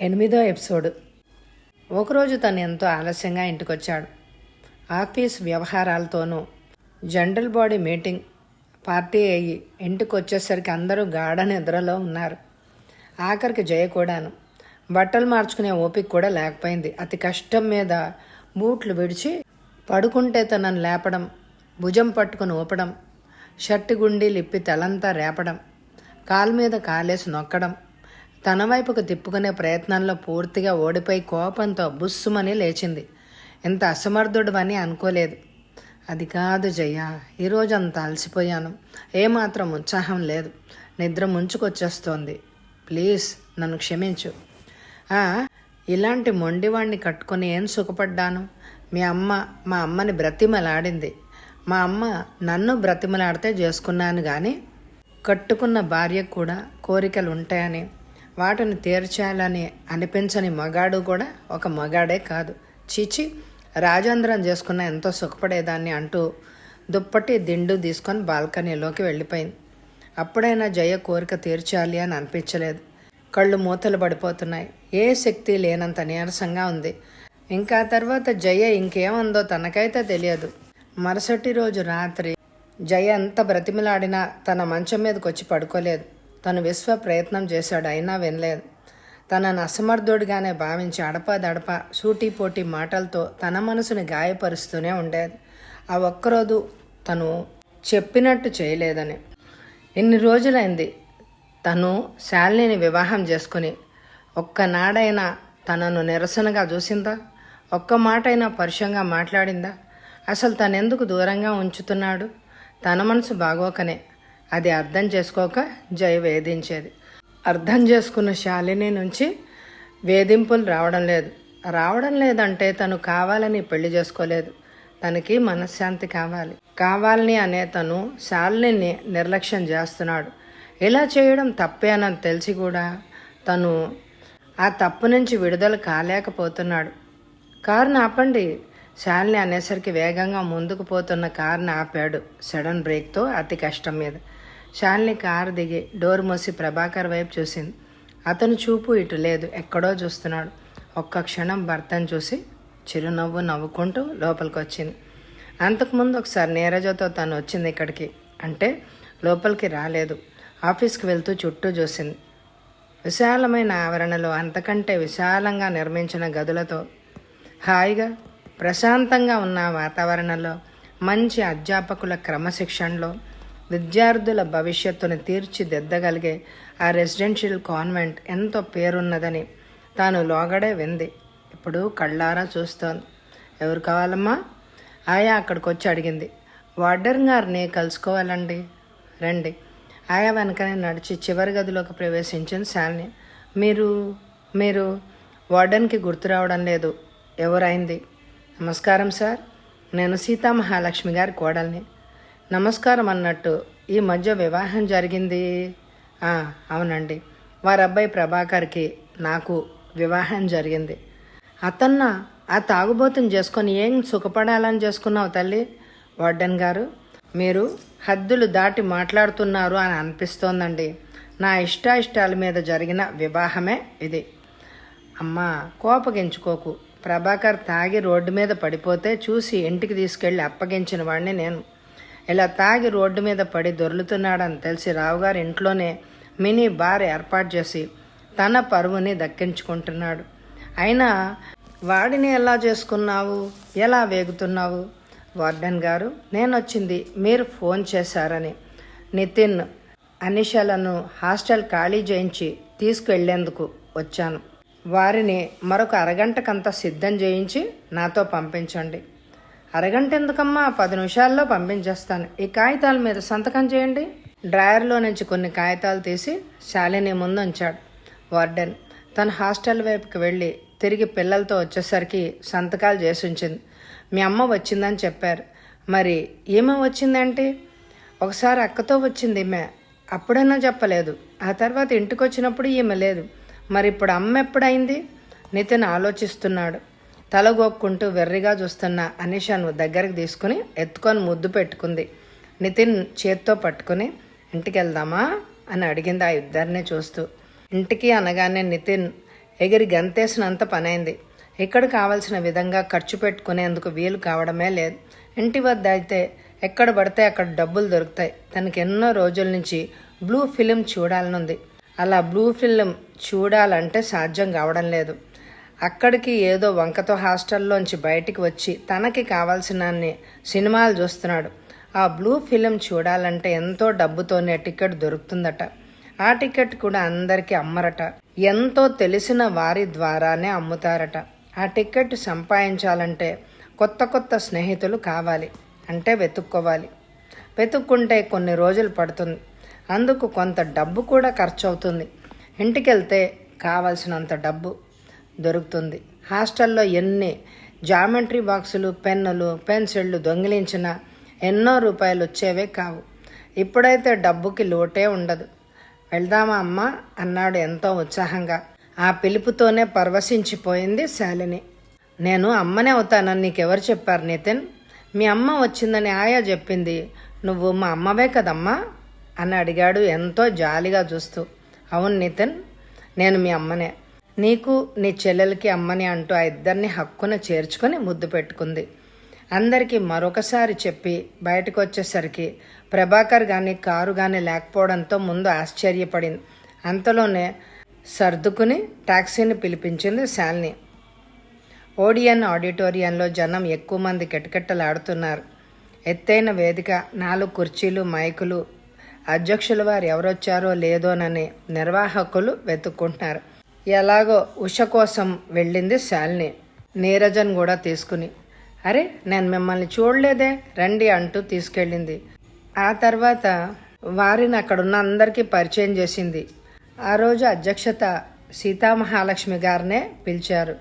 ఎనిమిదో ఎపిసోడ్. ఒకరోజు తను ఎంతో ఆలస్యంగా ఇంటికొచ్చాడు. ఆఫీస్ వ్యవహారాలతోనూ జనరల్ బాడీ మీటింగ్ పార్టీ అయ్యి ఇంటికి వచ్చేసరికి అందరూ గాఢ నిద్రలో ఉన్నారు. ఆఖరికి జయ కూడాను. బట్టలు మార్చుకునే ఓపిక కూడా లేకపోయింది. అతి కష్టం మీద బూట్లు విడిచి పడుకుంటే తనను లేపడం భుజం పట్టుకుని ఊపడం షర్టు గుండీ లిప్పి తలంతా రేపడం కాలు మీద కాలేసి నొక్కడం తన వైపుకు తిప్పుకునే ప్రయత్నంలో పూర్తిగా ఓడిపోయి కోపంతో బుస్సుమని లేచింది. ఇంత అసమర్థుడు అని అనుకోలేదు. అది కాదు జయ ఈరోజు అంత అలసిపోయాను. ఏమాత్రం ఉత్సాహం లేదు. నిద్ర ముంచుకొచ్చేస్తోంది. ప్లీజ్ నన్ను క్షమించు. ఇలాంటి మొండివాణ్ణి కట్టుకొని ఏం సుఖపడ్డాను? మీ అమ్మ మా అమ్మని బ్రతిమలాడింది. మా అమ్మ నన్ను బ్రతిమలాడితే చేసుకున్నాను కానీ కట్టుకున్న భార్యకు కూడా కోరికలు ఉంటాయని వాటిని తీర్చాలని అనిపించని మగాడు కూడా ఒక మగాడే కాదు. చీచి రాజేంద్రం చేసుకున్న ఎంతో సుఖపడేదాన్ని అంటూ దుప్పటి దిండు తీసుకొని బాల్కనీలోకి వెళ్ళిపోయింది. అప్పుడైనా జయ కోరిక తీర్చాలి అని అనిపించలేదు. కళ్ళు మూతలు పడిపోతున్నాయి. ఏ శక్తి లేనంత నీరసంగా ఉంది. ఇంకా తర్వాత జయ ఇంకేముందో తనకైతే తెలియదు. మరుసటి రోజు రాత్రి జయ ఎంత బ్రతిమిలాడినా తన మంచం మీదకి వచ్చి పడుకోలేదు. తను విశ్వ ప్రయత్నం చేశాడు అయినా వినలేదు. తనను అసమర్థుడిగానే భావించి అడపదడప సూటిపోటి మాటలతో తన మనసుని గాయపరుస్తూనే ఉండేది. ఆ ఒక్కరోజు తను చెప్పినట్టు చేయలేదని. ఎన్ని రోజులైంది తను శాలిని వివాహం చేసుకుని. ఒక్కనాడైనా తనను నిరసనగా చూసిందా? ఒక్క మాటైనా పరుషంగా మాట్లాడిందా? అసలు తనెందుకు దూరంగా ఉంచుతున్నాడు? తన మనసు బాగోకనే. అది అర్థం చేసుకోక జయ వేధించేది. అర్థం చేసుకున్న శాలిని నుంచి వేధింపులు రావడం లేదు. రావడం లేదంటే తను కావాలని పెళ్ళి చేసుకోలేదు. తనకి మనశ్శాంతి కావాలి. కావాలని అనే తను శాలిని నిర్లక్ష్యం చేస్తున్నాడు. ఇలా చేయడం తప్పే అని తెలిసి కూడా తను ఆ తప్పు నుంచి విడుదల కాలేకపోతున్నాడు. కారుని ఆపండి. శాలిని అనేసరికి వేగంగా ముందుకు పోతున్న కారుని ఆపాడు. సడన్ బ్రేక్తో అతి కష్టం మీద. శాలిని కారు దిగి డోర్ మూసి ప్రభాకర్ వైపు చూసింది. అతను చూపు ఇటు లేదు ఎక్కడో చూస్తున్నాడు. ఒక్క క్షణం భర్తను చూసి చిరునవ్వు నవ్వుకుంటూ లోపలికి వచ్చింది అంతకుముందు ఒకసారి నీరజతో తను వచ్చింది ఇక్కడికి. అంటే లోపలికి రాలేదు. ఆఫీస్కి వెళ్తూ చుట్టూ చూసింది. విశాలమైన ఆవరణలో అంతకంటే విశాలంగా నిర్మించిన గదులతో హాయిగా ప్రశాంతంగా ఉన్న వాతావరణంలో మంచి అధ్యాపకుల క్రమశిక్షణలో విద్యార్థుల భవిష్యత్తును తీర్చిదిద్దగలిగే ఆ రెసిడెన్షియల్ కాన్వెంట్ ఎంతో పేరున్నదని తాను లోగడే వింది. ఇప్పుడు కళ్ళారా చూస్తోంది. ఎవరు కావాలమ్మా? ఆయా అక్కడికి వచ్చి అడిగింది. వార్డెన్ గారిని కలుసుకోవాలండి. రండి. ఆయా వెనకనే నడిచి చివరి గదిలోకి ప్రవేశించింది శాలిని. మీరు మీరు వార్డెన్కి గుర్తు రావడం లేదు. ఎవరైంది నమస్కారం సార్. నేను సీతామహాలక్ష్మి గారి కోడల్ని. నమస్కారం అన్నట్టు ఈ మధ్య వివాహం జరిగింది. అవునండి. వారి అబ్బాయి ప్రభాకర్కి నాకు వివాహం జరిగింది. అతన్న ఆ తాగుబోతుని చేసుకొని ఏం సుఖపడాలని చేసుకున్నావు తల్లి? వార్డెన్ గారు మీరు హద్దులు దాటి మాట్లాడుతున్నారు అని అనిపిస్తోందండి. నా ఇష్టాయిష్టాల మీద జరిగిన వివాహమే ఇది. అమ్మా కోపగించుకోకు. ప్రభాకర్ తాగి రోడ్డు మీద పడిపోతే చూసి ఇంటికి తీసుకెళ్ళి అప్పగించిన వాడిని నేను. ఇలా తాగి రోడ్డు మీద పడి దొర్లుతున్నాడని తెలిసి రావుగారు ఇంట్లోనే మినీ బార్ ఏర్పాటు చేసి తన పరువుని దక్కించుకుంటున్నాడు. అయినా వాడిని ఎలా చేసుకున్నావు? ఎలా వేగుతున్నావు? వార్డెన్ గారు నేను వచ్చింది మీరు ఫోన్ చేశారని. నితిన్ అనిషలను హాస్టల్ ఖాళీ చేయించి తీసుకువెళ్ళేందుకు వచ్చాను. వారిని మరొక అరగంటకంతా సిద్ధం చేయించి నాతో పంపించండి. అరగంట ఎందుకమ్మా? పది నిమిషాల్లో పంపించేస్తాను. ఈ కాగితాల మీద సంతకం చేయండి. డ్రాయర్లో నుంచి కొన్ని కాగితాలు తీసి శాలిని ముందు ఉంచాడు వార్డెన్ తన హాస్టల్ వైపుకి వెళ్ళి తిరిగి పిల్లలతో వచ్చేసరికి సంతకాలు చేసి ఉంచింది మీ అమ్మ వచ్చిందని చెప్పారు. మరి ఏమో వచ్చిందంటే? ఒకసారి అక్కతో వచ్చింది ఈమె. అప్పుడైనా చెప్పలేదు. ఆ తర్వాత ఇంటికి వచ్చినప్పుడు ఈమె లేదు. మరి ఇప్పుడు అమ్మ ఎప్పుడైంది? నితిన్ ఆలోచిస్తున్నాడు. తలగొక్కుంటూ వెర్రిగా చూస్తున్న అనిషాను దగ్గరికి తీసుకుని ఎత్తుకొని ముద్దు పెట్టుకుంది. నితిన్ చేత్తో పట్టుకుని ఇంటికి వెళ్దామా అని అడిగింది ఆ ఇద్దరిని చూస్తూ. ఇంటికి అనగానే నితిన్ ఎగిరి గంతేసినంత పనైంది. ఇక్కడ కావలసిన విధంగా ఖర్చు పెట్టుకునేందుకు వీలు కావడమే లేదు. ఇంటి వద్ద అయితే ఎక్కడ పడితే అక్కడ డబ్బులు దొరుకుతాయి. తనకి ఎన్నో రోజుల నుంచి బ్లూ ఫిలిం చూడాలనుంది. అలా బ్లూ ఫిలిం చూడాలంటే సాధ్యం కావడం లేదు. అక్కడికి ఏదో వంకతో హాస్టల్లోంచి బయటికి వచ్చి తనకి కావాల్సినన్ని సినిమాలు చూస్తున్నాడు. ఆ బ్లూ ఫిలిం చూడాలంటే ఎంతో డబ్బుతోనే టికెట్ దొరుకుతుందట. ఆ టికెట్ కూడా అందరికీ అమ్మరట. ఎంతో తెలిసిన వారి ద్వారానే అమ్ముతారట. ఆ టికెట్ సంపాదించాలంటే కొత్త కొత్త స్నేహితులు కావాలి. అంటే వెతుక్కోవాలి. వెతుక్కుంటే కొన్ని రోజులు పడుతుంది. అందుకు కొంత డబ్బు కూడా ఖర్చు అవుతుంది ఇంటికెళ్తే కావలసినంత డబ్బు దొరుకుతుంది. హాస్టల్లో ఎన్ని జామెట్రీ బాక్సులు పెన్నులు పెన్సిళ్ళు దొంగిలించిన ఎన్నో రూపాయలు వచ్చేవే కావు. ఇప్పుడైతే డబ్బుకి లోటే ఉండదు. వెళ్దామా అమ్మ? అన్నాడు ఎంతో ఉత్సాహంగా. ఆ పిలుపుతోనే పరవశించిపోయింది శాలిని. నేను అమ్మనే అవుతానని నీకెవరు చెప్పారు నితిన్? మీ అమ్మ వచ్చిందని ఆయా చెప్పింది. నువ్వు మా అమ్మవే కదమ్మా? అని అడిగాడు ఎంతో జాలిగా చూస్తూ. అవును నితిన్ నేను మీ అమ్మనే. నీకు నీ చెల్లెలకి అమ్మని అంటూ ఆ ఇద్దరిని హక్కున చేర్చుకొని ముద్దు పెట్టుకుంది. అందరికీ మరొకసారి చెప్పి బయటకు వచ్చేసరికి ప్రభాకర్ కానీ కారు కానీ లేకపోవడంతో ముందు ఆశ్చర్యపడింది. అంతలోనే సర్దుకుని టాక్సీని పిలిపించింది శాలిని. ఓడియన్ ఆడిటోరియంలో జనం ఎక్కువ మంది కిటకిట్టలాడుతున్నారు ఎత్తైన వేదిక నాలుగు కుర్చీలు మైకులు. అధ్యక్షుల వారు ఎవరొచ్చారో లేదోనని నిర్వాహకులు వెతుక్కుంటున్నారు. ఎలాగో ఉష కోసం వెళ్ళింది శాలిని. నీరజన్ కూడా తీసుకుని అరే నేను మిమ్మల్ని చూడలేదే రండి అంటూ తీసుకెళ్ళింది. ఆ తర్వాత వారిని అక్కడున్న అందరికీ పరిచయం చేసింది. ఆ రోజు అధ్యక్షత సీతామహాలక్ష్మి గారినే పిలిచారు.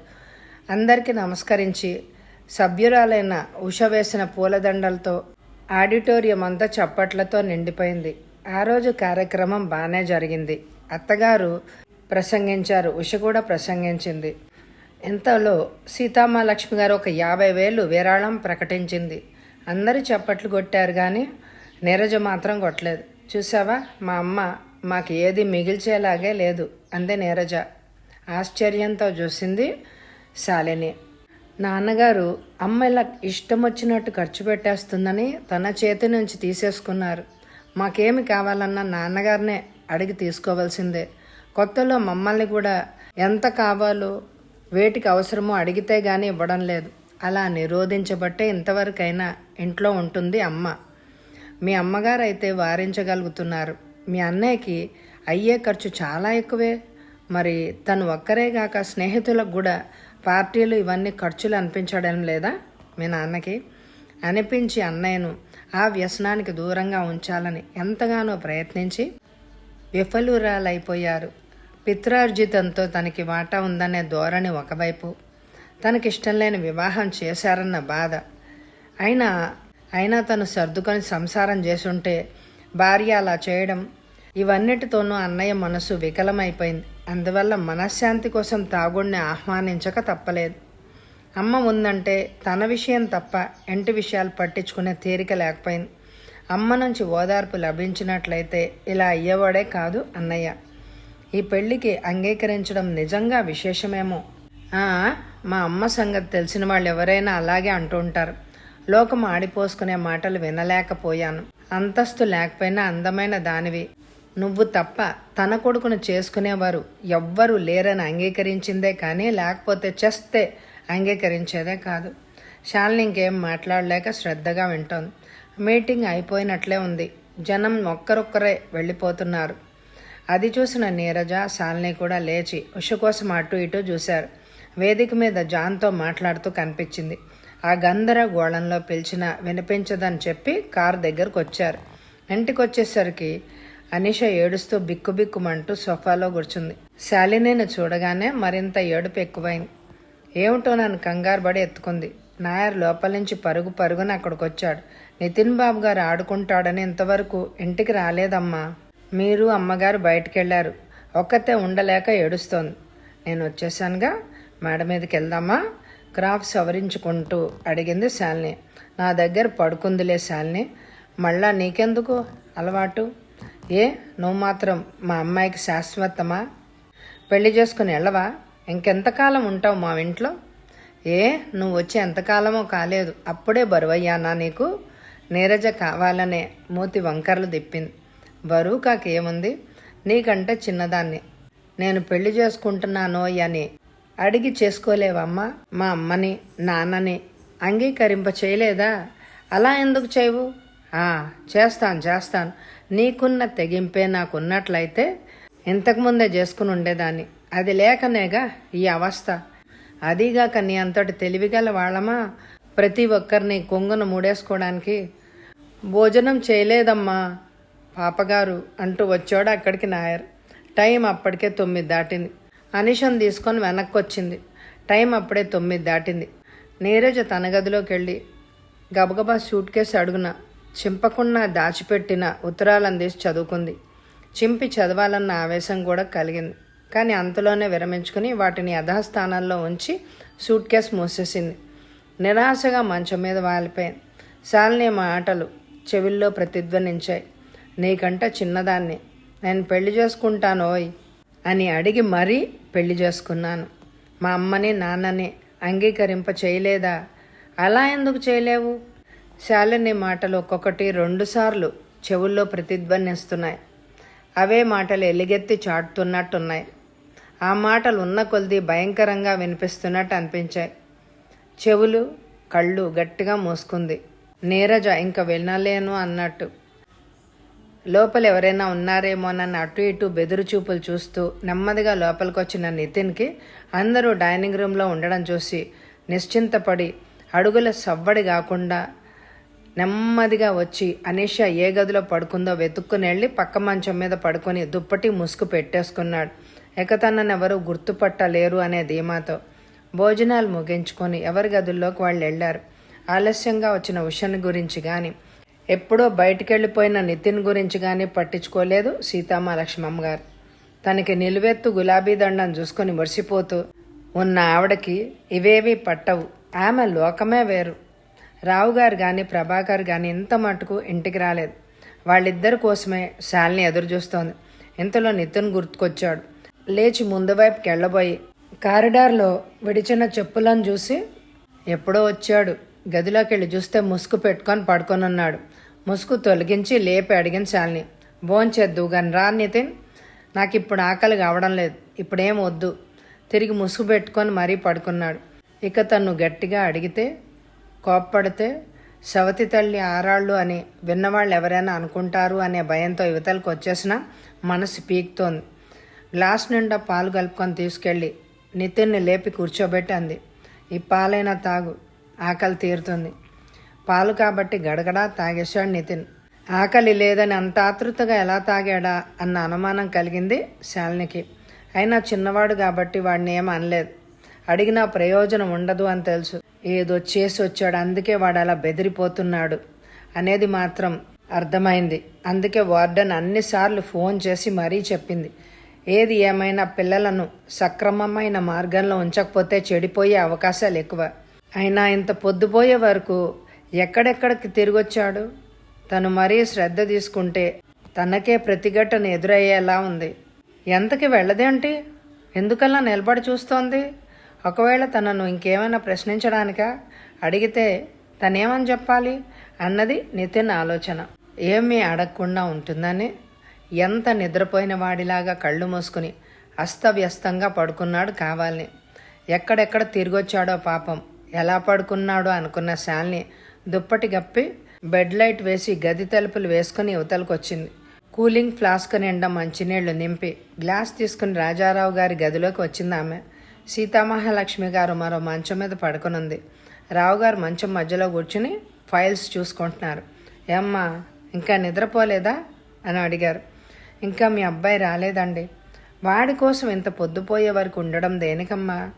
అందరికీ నమస్కరించి సభ్యురాలైన ఉష వేసిన పూలదండలతో ఆడిటోరియం అంతా చప్పట్లతో నిండిపోయింది. ఆ రోజు కార్యక్రమం బాగానే జరిగింది. అత్తగారు ప్రసంగించారు. ఉష కూడా ప్రసంగించింది. ఇంతలో సీతామహాలక్ష్మి గారు ఒక యాభై వేలు విరాళం ప్రకటించింది. అందరూ చప్పట్లు కొట్టారు కానీ నీరజ మాత్రం కొట్టలేదు. చూసావా? మా అమ్మ మాకు ఏది మిగిల్చేలాగే లేదు అందే నీరజ. ఆశ్చర్యంతో చూసింది శాలిని. నాన్నగారు అమ్మ ఇలా ఇష్టం వచ్చినట్టు ఖర్చు పెట్టేస్తుందని తన చేతి నుంచి తీసేసుకున్నారు. మాకేమి కావాలన్నా నాన్నగారినే అడిగి తీసుకోవాల్సిందే. కొత్తలో మమ్మల్ని కూడా ఎంత కావాలో వేటికి అవసరమో అడిగితే గాని ఇవ్వడం లేదు. అలా నిరోధించబట్టే ఇంతవరకైనా ఇంట్లో ఉంటుంది అమ్మ. మీ అమ్మగారు అయితే వారించగలుగుతున్నారు. మీ అన్నయ్యకి అయ్యే ఖర్చు చాలా ఎక్కువే. మరి తను ఒక్కరే కాక స్నేహితులకు కూడా పార్టీలు ఇవన్నీ ఖర్చులు అనిపించడం లేదా? మీ నాన్నకి అనిపించి అన్నయ్యను ఆ వ్యసనానికి దూరంగా ఉంచాలని ఎంతగానో ప్రయత్నించి విఫలురాలైపోయారు. పిత్రార్జితంతో తనకి వాటా ఉందనే ధోరణి ఒకవైపు తనకిష్టం లేని వివాహం చేశారన్న బాధ. అయినా అయినా తను సర్దుకొని సంసారం చేసుంటే భార్య అలా చేయడం ఇవన్నిటితోనూ అన్నయ్య మనసు వికలమైపోయింది. అందువల్ల మనశ్శాంతి కోసం తాగుడిని ఆహ్వానించక తప్పలేదు. అమ్మ ఉందంటే తన విషయం తప్ప ఇంటి విషయాలు పట్టించుకునే తీరిక లేకపోయింది. అమ్మ నుంచి ఓదార్పు లభించినట్లయితే ఇలా అయ్యేవాడే కాదు అన్నయ్య. ఈ పెళ్ళికి అంగీకరించడం నిజంగా విశేషమేమో? మా అమ్మ సంగతి తెలిసిన వాళ్ళు ఎవరైనా అలాగే అంటుంటారు లోకం ఆడిపోసుకునే మాటలు వినలేకపోయాను. అంతస్తు లేకపోయినా అందమైన దానివి. నువ్వు తప్ప తన కొడుకును చేసుకునేవారు ఎవ్వరూ లేరని అంగీకరించిందే కానీ లేకపోతే చేస్తే అంగీకరించేదే కాదు. శాలిని ఇంకేం మాట్లాడలేక శ్రద్ధగా వింటోంది. మీటింగ్ అయిపోయినట్లే ఉంది. జనం ఒక్కరొక్కరే వెళ్ళిపోతున్నారు. అది చూసిన నీరజ శాలిని కూడా లేచి ఉష కోసం అటు ఇటు చూశారు. వేదిక మీద జాన్తో మాట్లాడుతూ కనిపించింది. ఆ గందరగోళంలో పిలిచిన వినిపించదని చెప్పి కారు దగ్గరకు వచ్చారు ఇంటికి వచ్చేసరికి అనిష ఏడుస్తూ బిక్కుబిక్కుమంటూ సోఫాలో కూర్చుంది. శాలినిని చూడగానే మరింత ఏడుపు ఎక్కువైంది. ఏమిటో నన్ను కంగారు పడి ఎత్తుకుంది. నాయర్ లోపల నుంచి పరుగు పరుగున అక్కడికి వచ్చాడు నితిన్ బాబు గారు ఆడుకుంటాడని ఇంతవరకు ఇంటికి రాలేదమ్మా. మీరు అమ్మగారు బయటకెళ్ళారు ఒక్కతే ఉండలేక ఏడుస్తోంది. నేను వచ్చేసానుగా. మేడ మీదకి వెళ్దామా? క్రాఫ్ సవరించుకుంటూ అడిగింది శాలిని. నా దగ్గర పడుకుందిలే శాలిని. మళ్ళా నీకెందుకు అలవాటు? ఏ నువ్వు మాత్రం మా అమ్మాయికి శాశ్వతమా? పెళ్ళి చేసుకుని వెళ్ళవా? ఇంకెంతకాలం ఉంటావు మా ఇంట్లో? ఏ నువ్వు వచ్చి ఎంతకాలమో కాలేదు. అప్పుడే బరువయ్యానా నీకు? నీరజ కావాలనే మూతి వంకర్లు తిప్పింది. బరువు కాకేముంది? నీకంటే చిన్నదాన్ని. నేను పెళ్ళి చేసుకుంటున్నానో అని అడిగి చేసుకోలేవమ్మా. మా అమ్మని నాన్నని అంగీకరింప చేయలేదా? అలా ఎందుకు చేయవు? చేస్తాను చేస్తాను. నీకున్న తెగింపే నాకున్నట్లయితే ఇంతకుముందే చేసుకుని ఉండేదాన్ని. అది లేకనేగా ఈ అవస్థ. అదీగాక నీ అంతటి తెలివిగల వాళ్ళమా? ప్రతి ఒక్కరిని కొంగును మూడేసుకోవడానికి భోజనం చేయలేదమ్మా పాపగారు అంటూ వచ్చాడు అక్కడికి నాయర్. టైం అప్పటికే తొమ్మిది దాటింది. అనిషన్ తీసుకొని వెనక్కి వచ్చింది టైం అప్పుడే తొమ్మిది దాటింది. నీరజ తన గదిలోకి వెళ్ళి గబగబా సూట్ కేసు అడుగున చింపకుండా దాచిపెట్టిన ఉత్తరాలను తీసి చదువుకుంది. చింపి చదవాలన్న ఆవేశం కూడా కలిగింది. కానీ అంతలోనే విరమించుకుని వాటిని యథాస్థానాల్లో ఉంచి సూట్ కేసు మూసేసింది. నిరాశగా మంచం మీద వాలిపోయింది. శాలిని మాటలు చెవిల్లో ప్రతిధ్వనించాయి. నీకంట చిన్నదాన్ని. నేను పెళ్ళి చేసుకుంటానోయ్ అని అడిగి మరీ పెళ్ళి చేసుకున్నాను. మా అమ్మని నాన్నని అంగీకరింప చేయలేదా? అలా ఎందుకు చేయలేవు? శాలిని మాటలు ఒక్కొక్కటి రెండుసార్లు చెవుల్లో ప్రతిధ్వనిస్తున్నాయి. అవే మాటలు ఎలిగెత్తి చాటుతున్నట్టున్నాయి. ఆ మాటలు ఉన్న కొలిది భయంకరంగా వినిపిస్తున్నట్టు అనిపించాయి. చెవులు కళ్ళు గట్టిగా మూసుకుంది. నీరజ ఇంక వినలేను అన్నట్టు. లోపల ఎవరైనా ఉన్నారేమోనని అటు ఇటు బెదురు చూపులు చూస్తూ నెమ్మదిగా లోపలికి వచ్చిన నితిన్కి అందరూ డైనింగ్ రూమ్లో ఉండడం చూసి నిశ్చింతపడి అడుగుల సవ్వడి కాకుండా నెమ్మదిగా వచ్చి అనీష ఏ గదిలో పడుకుందో వెతుక్కుని వెళ్ళి పక్క మంచం మీద పడుకొని దుప్పటి ముసుగు పెట్టేసుకున్నాడు. ఇక ఎవరు గుర్తుపట్టలేరు అనే ధీమాతో భోజనాలు ముగించుకొని ఎవరి గదుల్లోకి వాళ్ళు వెళ్ళారు. ఆలస్యంగా వచ్చిన ఉషన్ గురించి కానీ ఎప్పుడో బయటికెళ్ళిపోయిన నితిన్ గురించి కానీ పట్టించుకోలేదు సీతామహాలక్ష్మమ్మ గారు తనకి నిలువెత్తు గులాబీ దండం చూసుకొని మురిసిపోతూ ఉన్న ఆవిడకి ఇవేవి పట్టవు. ఆమె లోకమే వేరు. రావు గారు కానీ ప్రభాకర్ కానీ ఇంత మటుకు ఇంటికి రాలేదు. వాళ్ళిద్దరి కోసమే శాలిని ఎదురు చూస్తోంది. ఇంతలో నితిన్ గుర్తుకొచ్చాడు. లేచి ముందు వైపుకి వెళ్ళబోయి కారిడార్లో విడిచిన చెప్పులను చూసి ఎప్పుడో వచ్చాడు. గదిలోకి వెళ్ళి చూస్తే ముసుగు పెట్టుకొని పడుకొని ఉన్నాడు ముసుగు తొలగించి లేపి అడిగిన శాలిని భోంచేద్దు కానీ రా నితిన్ నాకు ఇప్పుడు ఆకలి కావడం లేదు ఇప్పుడేం వద్దు. తిరిగి ముసుగు పెట్టుకొని మరీ పడుకున్నాడు. ఇక తను గట్టిగా అడిగితే కోప్పడితే సవతి తల్లి ఆరాళ్ళు అని విన్నవాళ్ళు ఎవరైనా అనుకుంటారు అనే భయంతో యువతలకు వచ్చేసిన మనసు పీకుతోంది. గ్లాస్ నిండా పాలు కలుపుకొని తీసుకెళ్ళి నితిన్ని లేపి కూర్చోబెట్టి అంది. ఈ పాలైనా తాగు ఆకలి తీరుతుంది. పాలు కాబట్టి గడగడా తాగేశాడు నితిన్. ఆకలి లేదని అంత ఆతృతగా ఎలా తాగాడా అన్న అనుమానం కలిగింది శాలినికి. అయినా చిన్నవాడు కాబట్టి వాడిని ఏం అనలేదు. అడిగినా ప్రయోజనం ఉండదు అని తెలుసు. ఏదో చేసి వచ్చాడు అందుకే వాడు అలా బెదిరిపోతున్నాడు అనేది మాత్రం అర్థమైంది. అందుకే వార్డెన్ అన్నిసార్లు ఫోన్ చేసి మరీ చెప్పింది. ఏది ఏమైనా పిల్లలను సక్రమమైన మార్గంలో ఉంచకపోతే చెడిపోయే అవకాశాలు ఎక్కువ. అయినా ఇంత పొద్దుపోయే వరకు ఎక్కడెక్కడికి తిరిగొచ్చాడు? తను మరీ శ్రద్ధ తీసుకుంటే తనకే ప్రతిఘటన ఎదురయ్యేలా ఉంది. ఎంతకి వెళ్ళదేంటి ఎందుకలా నిలబడి చూస్తోంది? ఒకవేళ తనను ఇంకేమైనా ప్రశ్నించడానికా? అడిగితే తనేమని చెప్పాలి అన్నది నితిన్ ఆలోచన. ఏమీ అడగకుండా ఉంటుందని ఎంత నిద్రపోయిన వాడిలాగా కళ్ళు మూసుకుని అస్తవ్యస్తంగా పడుకున్నాడు కావాలని. ఎక్కడెక్కడ తిరిగొచ్చాడో పాపం. ఎలా పడుకున్నాడో అనుకున్న శాలిని దుప్పటి గప్పి బెడ్ లైట్ వేసి గది తలుపులు వేసుకుని యువతలకు వచ్చింది కూలింగ్ ఫ్లాస్క్ నిండా మంచినీళ్ళు నింపి గ్లాస్ తీసుకుని రాజారావు గారి గదిలోకి వచ్చింది ఆమె. సీతామహాలక్ష్మి గారు మరో మంచం మీద పడుకునుంది. రావు గారు మంచం మధ్యలో కూర్చుని ఫైల్స్ చూసుకుంటున్నారు. ఏమ్మా ఇంకా నిద్రపోలేదా? అని అడిగారు. ఇంకా మీ అబ్బాయి రాలేదండి. వాడి కోసం ఇంత పొద్దుపోయే వరకు ఉండడం దేనికమ్మా?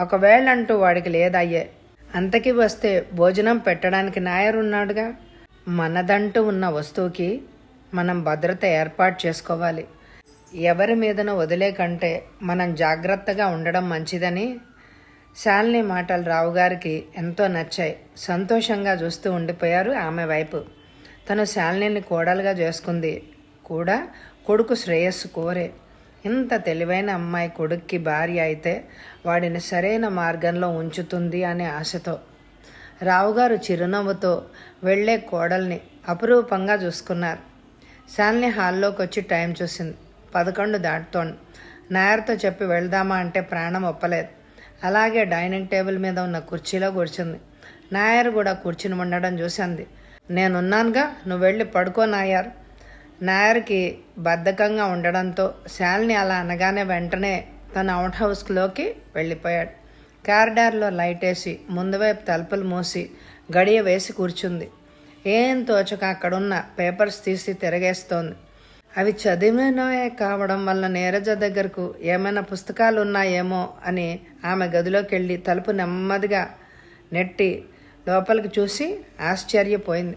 ఒకవేళ అంటూ వాడికి లేదయ్యే. అంతకి వస్తే భోజనం పెట్టడానికి నాయరున్నాడుగా. మనదంటూ ఉన్న వస్తువుకి మనం భద్రత ఏర్పాటు చేసుకోవాలి. ఎవరి మీదనో వదిలే కంటే మనం జాగ్రత్తగా ఉండడం మంచిదని శాలిని మాటలు రావు గారికి ఎంతో నచ్చాయి. సంతోషంగా చూస్తూ ఉండిపోయారు ఆమె వైపు. తను శాలినిని కోడలుగా చేసుకుంది. కూడా కొడుకు శ్రేయస్సు కోరే. ఇంత తెలివైన అమ్మాయి కొడుక్కి భార్య అయితే వాడిని సరైన మార్గంలో ఉంచుతుంది అనే ఆశతో. రావుగారు చిరునవ్వుతో వెళ్ళే కోడల్ని అపురూపంగా చూసుకున్నారు. శాలిని హాల్లోకి వచ్చి టైం చూసింది. పదకొండు దాటుతోంది. నాయర్తో చెప్పి వెళ్దామా అంటే ప్రాణం ఒప్పలేదు. అలాగే డైనింగ్ టేబుల్ మీద ఉన్న కుర్చీలో కూర్చుంది. నాయర్ కూడా కూర్చుని ఉండడం చూసింది. నేనున్నానుగా నువ్వు వెళ్ళి పడుకో నాయర్. నాయర్కి బద్ధకంగా ఉండడంతో శాలిని అలా అనగానే వెంటనే తన అవుట్ హౌస్లోకి వెళ్ళిపోయాడు. కారిడార్లో లైట్ వేసి ముందువైపు తలుపులు మూసి గడియ వేసి కూర్చుంది. ఏం తోచక అక్కడున్న పేపర్స్ తీసి తిరగేస్తోంది. అవి చదివినవే కావడం వల్ల నీరజ దగ్గరకు ఏమైనా పుస్తకాలు ఉన్నాయేమో అని ఆమె గదిలోకి వెళ్ళి తలుపు నెమ్మదిగా నెట్టి లోపలికి చూసి ఆశ్చర్యపోయింది.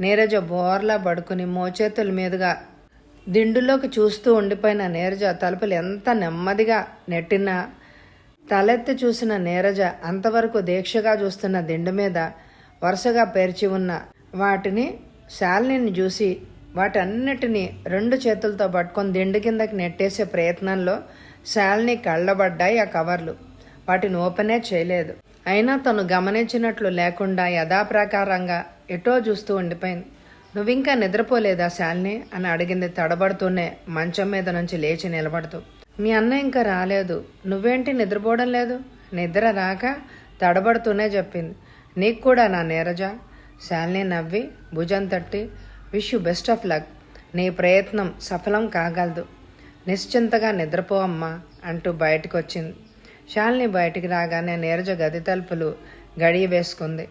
నీరజ బోర్లా పడుకుని మోచేతుల మీదుగా దిండులోకి చూస్తూ ఉండిపోయిన నీరజ తలుపులు ఎంత నెమ్మదిగా నెట్టినా తలెత్తి చూసిన నీరజ అంతవరకు దీక్షగా చూస్తున్న దిండు మీద వరుసగా పేర్చి ఉన్న వాటిని శాలిని చూసి వాటన్నిటినీ రెండు చేతులతో పట్టుకొని దిండు కిందకి నెట్టేసే ప్రయత్నంలో శాలిని కళ్ళబడ్డాయి ఆ కవర్లు. వాటిని ఓపెనే చేయలేదు. అయినా తను గమనించినట్లు లేకుండా యథాప్రకారంగా ఎటో చూస్తూ ఉండిపోయింది. నువ్వింకా నిద్రపోలేదా శాలిని? అని అడిగింది తడబడుతూనే మంచం మీద నుంచి లేచి నిలబడుతూ. మీ అన్న ఇంకా రాలేదు. నువ్వేంటి నిద్రపోవడం లేదు? నిద్ర రాక? తడబడుతూనే చెప్పింది. నీకు కూడా నా నీరజ. శాలిని నవ్వి భుజం తట్టి wish you best of luck. నీ ప్రయత్నం సఫలం కాగలదు. నిశ్చింతగా నిద్రపో అమ్మా అంటూ బయటకు వచ్చింది శాలిని బయటికి రాగానే నీరజ గది తలుపులు గడియ వేసుకుంది.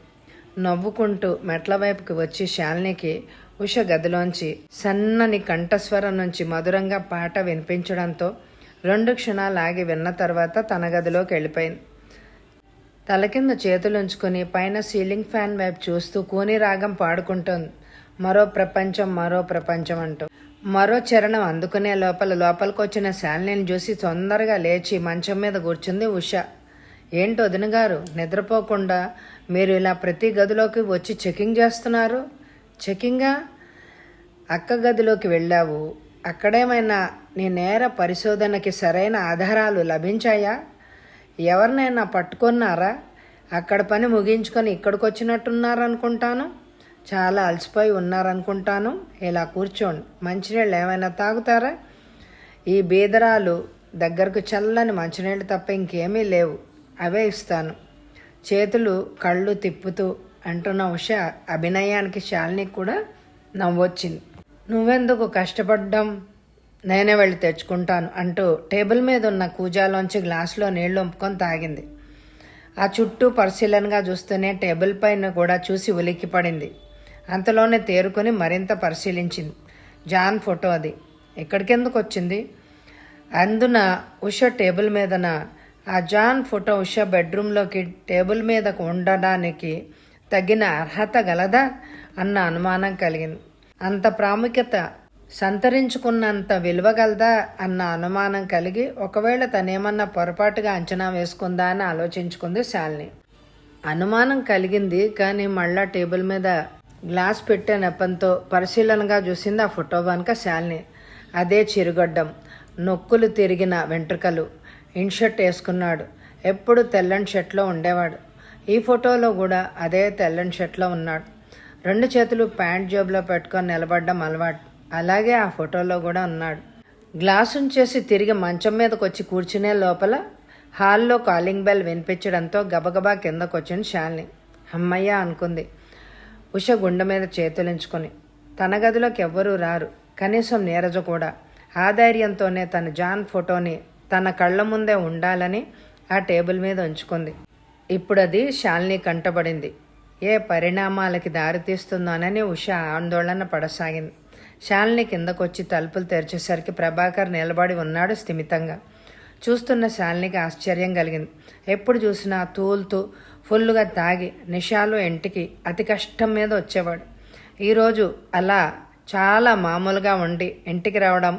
నవ్వుకుంటూ మెట్ల వైపుకి వచ్చి శాలినికి ఉష గదిలోంచి సన్నని కంఠస్వరం నుంచి మధురంగా పాట వినిపించడంతో రెండు క్షణాలు ఆగి విన్న తర్వాత తన గదిలోకి వెళ్ళిపోయింది. తల కింద చేతులుంచుకుని పైన సీలింగ్ ఫ్యాన్ వైపు చూస్తూ కూని రాగం పాడుకుంటోంది. మరో ప్రపంచం మరో ప్రపంచం అంటూ. మరో చరణం అందుకునే లోపల లోపలికి వచ్చిన శాలిని చూసి తొందరగా లేచి మంచం మీద కూర్చుంది ఉష. ఏంటి వదిన గారు నిద్రపోకుండా మీరు ఇలా ప్రతి గదిలోకి వచ్చి చెకింగ్ చేస్తున్నారు? చెకింగా అక్క గదిలోకి వెళ్ళావు. అక్కడేమైనా నీ నేర పరిశోధనకి సరైన ఆధారాలు లభించాయా? ఎవరినైనా పట్టుకున్నారా? అక్కడ పని ముగించుకొని ఇక్కడికి వచ్చినట్టున్నారనుకుంటాను చాలా అలసిపోయి ఉన్నారనుకుంటాను. ఇలా కూర్చోండి. మంచినీళ్ళు ఏమైనా తాగుతారా? ఈ బీదరాలు దగ్గరకు చల్లని మంచినీళ్ళు తప్ప ఇంకేమీ లేవు. అవే ఇస్తాను. చేతులు కళ్ళు తిప్పుతూ అంటున్న ఉష అభినయానికి శాలినికి కూడా నవ్వొచ్చింది. నువ్వెందుకు కష్టపడ్డం? నేనే వెళ్ళి తెచ్చుకుంటాను అంటూ టేబుల్ మీద ఉన్న కూజాలోంచి గ్లాసులో నీళ్ళు ఒంపుకొని తాగింది. ఆ చుట్టూ పరిశీలనగా చూస్తూనే టేబుల్ పైన కూడా చూసి ఉలిక్కి పడింది. అంతలోనే తేరుకొని మరింత పరిశీలించింది. జాన్ ఫోటో అది. ఎక్కడికెందుకు వచ్చింది? అందున ఉష టేబుల్ మీదన ఆ జాన్ ఫోటో ఉషా బెడ్రూమ్లోకి టేబుల్ మీద ఉండడానికి తగిన అర్హత గలదా అన్న అనుమానం కలిగింది. అంత ప్రాముఖ్యత సంతరించుకున్నంత విలువగలదా అన్న అనుమానం కలిగి ఒకవేళ తనేమన్నా పొరపాటుగా అంచనా వేసుకుందా అని ఆలోచించుకుంది శాలిని. అనుమానం కలిగింది కానీ మళ్ళా టేబుల్ మీద గ్లాస్ పెట్టే నెప్పంతో పరిశీలనగా చూసింది ఆ ఫోటో వెనుక శాలిని. అదే చిరుగడ్డం నొక్కులు తిరిగిన వెంట్రుకలు ఇన్షర్ట్ వేసుకున్నాడు. ఎప్పుడు తెల్లని షర్ట్లో ఉండేవాడు. ఈ ఫోటోలో కూడా అదే తెల్లని షర్ట్లో ఉన్నాడు. రెండు చేతులు ప్యాంట్ జేబులో పెట్టుకొని నిలబడ్డం అలవాటు. అలాగే ఆ ఫోటోలో కూడా ఉన్నాడు. గ్లాస్ ఉంచేసి తిరిగి మంచం మీదకి వచ్చి కూర్చునే లోపల హాల్లో కాలింగ్ బెల్ వినిపించడంతో గబగబా కిందకొచ్చింది శాలిని. అమ్మయ్య అనుకుంది. ఉష గుండె మీద చేతులించుకొని. తన గదిలోకి ఎవ్వరూ రారు. కనీసం నీరజ కూడా. ఆ ధైర్యంతోనే తన జాన్ ఫోటోని తన కళ్ళ ముందే ఉండాలని ఆ టేబుల్ మీద ఉంచుకుంది. ఇప్పుడు అది శాలిని కంటబడింది ఏ పరిణామాలకి దారితీస్తుందోనని ఉష ఆందోళన పడసాగింది. శాలిని కిందకొచ్చి తలుపులు తెరిచేసరికి ప్రభాకర్ నిలబడి ఉన్నాడు స్థిమితంగా. చూస్తున్న శాలినికి ఆశ్చర్యం కలిగింది. ఎప్పుడు చూసినా తూలుతూ ఫుల్లుగా తాగి నిషాలు ఇంటికి అతి కష్టం మీద వచ్చేవాడు. ఈరోజు అలా చాలా మామూలుగా ఉండి ఇంటికి రావడం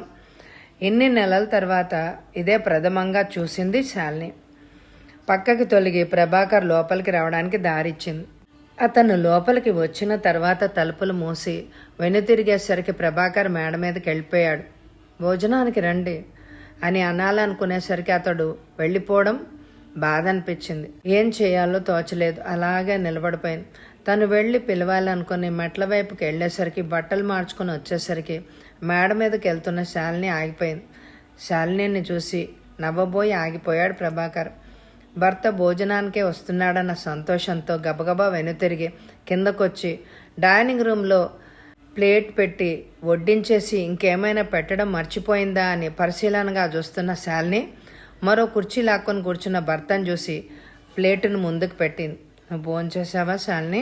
ఎన్ని నెలల తర్వాత ఇదే ప్రథమంగా చూసింది శాలిని. పక్కకి తొలగి ప్రభాకర్ లోపలికి రావడానికి దారిచ్చింది. అతను లోపలికి వచ్చిన తర్వాత తలుపులు మూసి వెనుతిరిగేసరికి ప్రభాకర్ మేడ మీదకి వెళ్ళిపోయాడు. భోజనానికి రండి అని అనాలనుకునేసరికి అతడు వెళ్ళిపోవడం బాధ అనిపించింది ఏం చేయాలో తోచలేదు అలాగే నిలబడిపోయింది తను వెళ్ళి పిలవాలనుకుని మెట్ల వైపుకి వెళ్ళేసరికి బట్టలు మార్చుకుని వచ్చేసరికి మేడ మీదకి వెళ్తున్న శాలిని ఆగిపోయింది. శాలిని చూసి నవ్వబోయి ఆగిపోయాడు ప్రభాకర్. భర్త భోజనానికే వస్తున్నాడన్న సంతోషంతో గబగబా వెనుతిరిగి కిందకొచ్చి డైనింగ్ రూమ్లో ప్లేట్ పెట్టి వడ్డించేసి ఇంకేమైనా పెట్టడం మర్చిపోయిందా అని పరిశీలనగా చూస్తున్న శాలిని మరో కుర్చీ లాక్కొని కూర్చున్న భర్తను చూసి ప్లేటును ముందుకు పెట్టింది. నువ్వు భోంచేసావా శాలిని?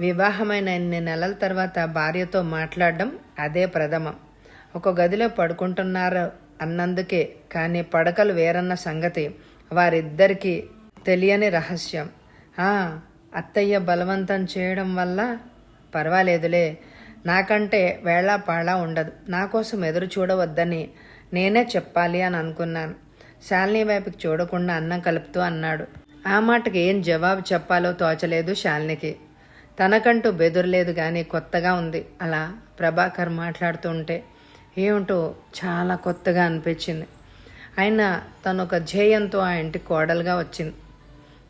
వివాహమైన ఇన్ని నెలల తర్వాత భార్యతో మాట్లాడడం అదే ప్రథమం. ఒక గదిలో పడుకుంటున్నారు అన్నందుకే కానీ పడకలు వేరన్న సంగతి వారిద్దరికీ తెలియని రహస్యం. ఆ, అత్తయ్య బలవంతం చేయడం వల్ల పర్వాలేదులే. నాకంటే వేళా పాళా ఉండదు. నా కోసం ఎదురు చూడవద్దని నేనే చెప్పాలి అని అనుకున్నాను. శాలిని వైపుకి చూడకుండా అన్నం కలుపుతూ అన్నాడు. ఆ మాటకి ఏం జవాబు చెప్పాలో తోచలేదు శాలినికి. తనకంటూ బెదురులేదు కానీ కొత్తగా ఉంది. అలా ప్రభాకర్ మాట్లాడుతూ ఉంటే ఏమిటో చాలా కొత్తగా అనిపించింది. అయినా తను ఒక ధ్యేయంతో ఆ ఇంటి కోడలుగా వచ్చింది.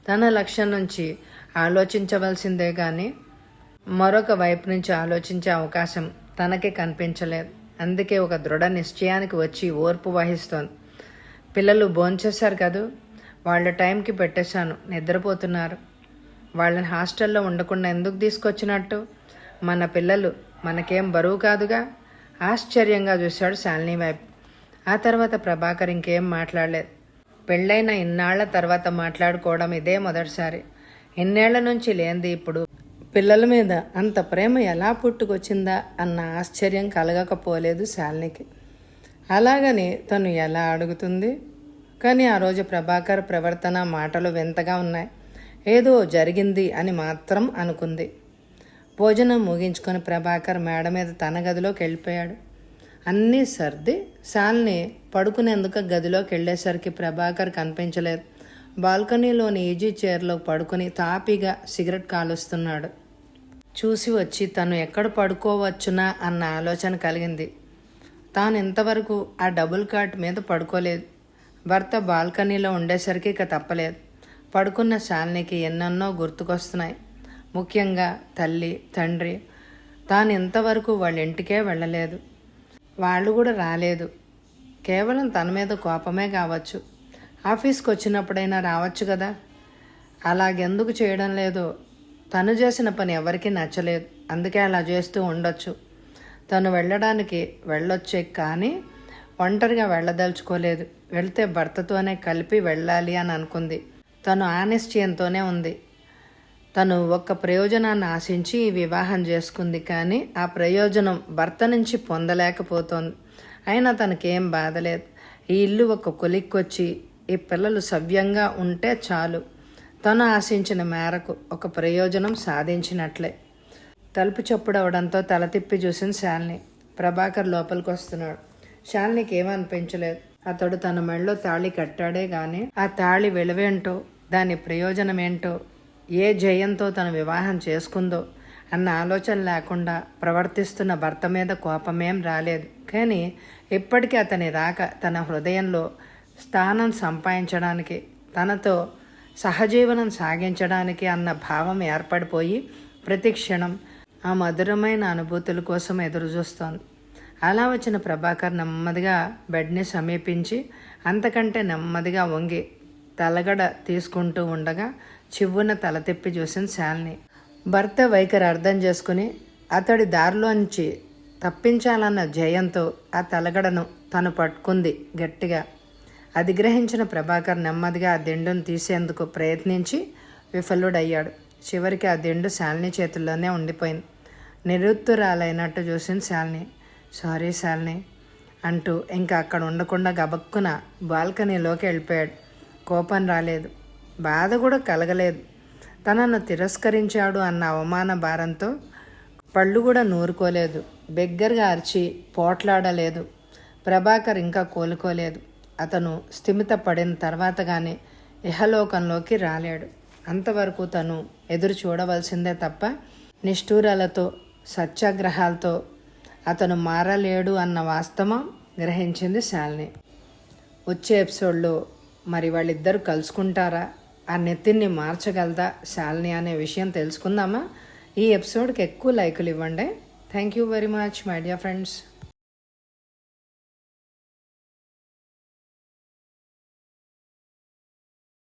తన లక్ష్యం నుంచి ఆలోచించవలసిందే కానీ మరొక వైపు నుంచి ఆలోచించే అవకాశం తనకి కనిపించలేదు. అందుకే ఒక దృఢ నిశ్చయానికి వచ్చి ఓర్పు వహిస్తోంది. పిల్లలు భోంచేశారు కదూ? వాళ్ళ టైంకి పెట్టేశాను. నిద్రపోతున్నారు. వాళ్ళని హాస్టల్లో ఉండకుండా ఎందుకు తీసుకొచ్చినట్టు? మన పిల్లలు మనకేం బరువు కాదుగా? ఆశ్చర్యంగా చూశాడు శాలిని వైపు. ఆ తర్వాత ప్రభాకర్ ఇంకేం మాట్లాడలేదు. పెళ్ళైన ఇన్నాళ్ళ తర్వాత మాట్లాడుకోవడం ఇదే మొదటిసారి. ఇన్నేళ్ళ నుంచి లేనిది ఇప్పుడు. పిల్లల మీద అంత ప్రేమ ఎలా పుట్టుకొచ్చిందా అన్న ఆశ్చర్యం కలగకపోలేదు శాలినికి. అలాగని తను ఎలా అడుగుతుంది? కానీ ఆ రోజు ప్రభాకర్ ప్రవర్తన మాటలు వింతగా ఉన్నాయి. ఏదో జరిగింది అని మాత్రం అనుకుంది. భోజనం ముగించుకొని ప్రభాకర్ మేడ మీద తన గదిలోకి వెళ్ళిపోయాడు. అన్నీ సర్ది శాల్ని పడుకునేందుకు గదిలోకి వెళ్ళేసరికి ప్రభాకర్ కనిపించలేదు. బాల్కనీలోని ఈజీ చైర్లో పడుకుని తాపీగా సిగరెట్ కాలుస్తున్నాడు. చూసి వచ్చి తను ఎక్కడ పడుకోవచ్చునా అన్న ఆలోచన కలిగింది. తాను ఇంతవరకు ఆ డబుల్ కాట్ మీద పడుకోలేదు. భర్త బాల్కనీలో ఉండేసరికి ఇక తప్పలేదు. పడుకున్న శాలినికి ఎన్నెన్నో గుర్తుకొస్తున్నాయి. ముఖ్యంగా తల్లి తండ్రి. తాను ఇంతవరకు వాళ్ళ ఇంటికే వెళ్ళలేదు. వాళ్ళు కూడా రాలేదు. కేవలం తన మీద కోపమే కావచ్చు. ఆఫీస్కి వచ్చినప్పుడైనా రావచ్చు కదా. అలాగెందుకు చేయడం లేదో? తను చేసిన పని ఎవరికీ నచ్చలేదు. అందుకే అలా చేస్తూ ఉండొచ్చు. తను వెళ్ళడానికి వెళ్ళొచ్చే కానీ ఒంటరిగా వెళ్ళదలుచుకోలేదు. వెళ్తే భర్తతోనే కలిపి వెళ్ళాలి అని అనుకుంది. తను ఆనిశ్చయంతోనే ఉంది. తను ఒక్క ప్రయోజనాన్ని ఆశించి వివాహం చేసుకుంది కానీ ఆ ప్రయోజనం భర్త నుంచి పొందలేకపోతోంది. అయినా తనకేం బాధలేదు. ఈ ఇల్లు ఒక కొలిక్కొచ్చి ఈ పిల్లలు సవ్యంగా ఉంటే చాలు. తను ఆశించిన మేరకు ఒక ప్రయోజనం సాధించినట్లే. తలుపు చప్పుడవడంతో తల తిప్పి చూసిన శాలిని ప్రభాకర్ లోపలికి వస్తున్నాడు శాలినికి ఏమనిపించలేదు. అతడు తన మెడలో తాళి కట్టాడే గాని ఆ తాళి విలువేంటో దాని ప్రయోజనం ఏంటో ఏ జయంతో తను వివాహం చేసుకుందో అన్న ఆలోచన లేకుండా ప్రవర్తిస్తున్న భర్త మీద కోపమేం రాలేదు. కానీ ఇప్పటికీ అతని రాక తన హృదయంలో స్థానం సంపాదించడానికి తనతో సహజీవనం సాగించడానికి అన్న భావం ఏర్పడిపోయి ప్రతి క్షణం ఆ మధురమైన అనుభూతుల కోసం ఎదురుచూస్తోంది. అలా వచ్చిన ప్రభాకర్ నెమ్మదిగా బెడ్ని సమీపించి అంతకంటే నెమ్మదిగా వంగి తలగడ తీసుకుంటూ ఉండగా చివ్వున తల తిప్పి చూసిన శాలిని. భర్త వైఖరి అర్థం చేసుకుని అతడి దారిలోంచి తప్పించాలన్న జయంతో ఆ తలగడను తను పట్టుకుంది గట్టిగా. అధిగ్రహించిన ప్రభాకర్ నెమ్మదిగా ఆ దిండును తీసేందుకు ప్రయత్నించి విఫలుడయ్యాడు. చివరికి ఆ దిండు శాలిని చేతుల్లోనే ఉండిపోయింది. నిరుత్తురాలైనట్టు చూసిన శాలిని సారీ శాలిని అంటూ ఇంకా అక్కడ ఉండకుండా గబక్కున బాల్కనీలోకి వెళ్ళిపోయాడు. కోపం రాలేదు. బాధ కూడా కలగలేదు. తనను తిరస్కరించాడు అన్న అవమాన భారంతో పళ్ళు కూడా నూరుకోలేదు. బిగ్గరగా అరిచి పోట్లాడలేదు. ప్రభాకర్ ఇంకా కోలుకోలేదు. అతను స్థిమిత పడిన తర్వాత కానీ ఇహలోకంలోకి రాలేడు. అంతవరకు తను ఎదురు చూడవలసిందే తప్ప నిష్ఠూరాలతో సత్యాగ్రహాలతో అతను మారలేడు అన్న వాస్తవం గ్రహించింది శాలిని. వచ్చే ఎపిసోడ్లో మరి వాళ్ళిద్దరు కలుసుకుంటారా? ఆ నెత్తిని మార్చగలదా శాలిని అనే విషయం తెలుసుకుందామా? ఈ ఎపిసోడ్కి ఎక్కువ లైకులు ఇవ్వండి. Thank you very much my dear friends.